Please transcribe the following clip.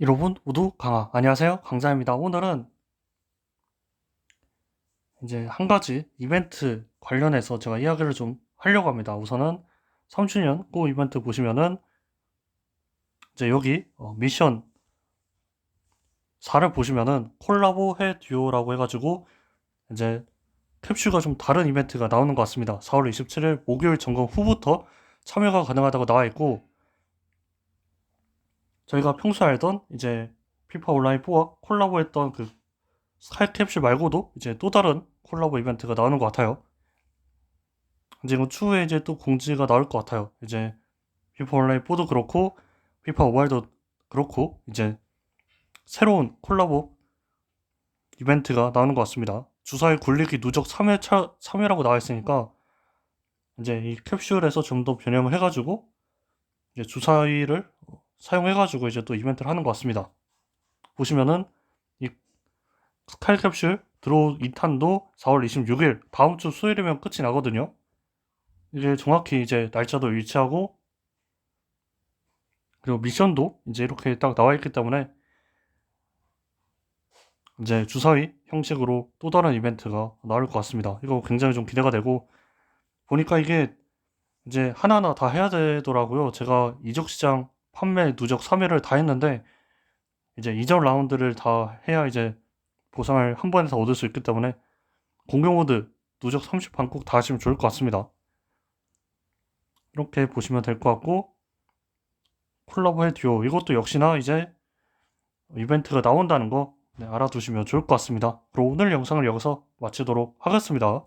여러분 모두 강아 안녕하세요. 강자입니다. 오늘은 이제 한 가지 이벤트 관련해서 제가 이야기를 좀 하려고 합니다. 우선은 3주년 고 이벤트 보시면은 이제 여기 어, 미션 4를 보시면은 콜라보 해 듀오라고 해가지고 이제 캡슐과 좀 다른 이벤트가 나오는 것 같습니다. 4월 27일 목요일 점검 후부터 참여가 가능하다고 나와 있고 저희가 평소 알던 이제 피파 온라인 4와 콜라보했던 그 스카이 캡슐 말고도 이제 또 다른 콜라보 이벤트가 나오는 것 같아요. 이제 이거 추후에 이제 또 공지가 나올 것 같아요. 이제 피파 온라인 4도 그렇고 피파 모바일도 그렇고 이제 새로운 콜라보 이벤트가 나오는 것 같습니다. 주사위 굴리기 누적 3회 차, 3회라고 나와 있으니까 이제 이 캡슐에서 좀 더 변형을 해가지고 이제 주사위를 사용해가지고 이제 또 이벤트를 하는 것 같습니다. 보시면은 이 스카이 캡슐 드로우 2탄도 4월 26일 다음 주 수요일이면 끝이 나거든요. 이게 정확히 이제 날짜도 일치하고 그리고 미션도 이제 이렇게 딱 나와 있기 때문에 이제 주사위 형식으로 또 다른 이벤트가 나올 것 같습니다. 이거 굉장히 좀 기대가 되고 보니까 이게 이제 하나하나 다 해야 되더라고요. 제가 이적 시장 판매 누적 3회를 다 했는데 이제 이전 라운드를 다 해야 이제 보상을 한 번에 다 얻을 수 있기 때문에 공격 모드 누적 30판 꼭 다 하시면 좋을 것 같습니다. 이렇게 보시면 될 것 같고 콜라보 해 듀오 이것도 역시나 이제 이벤트가 나온다는 거 네, 알아두시면 좋을 것 같습니다. 그럼 오늘 영상을 여기서 마치도록 하겠습니다.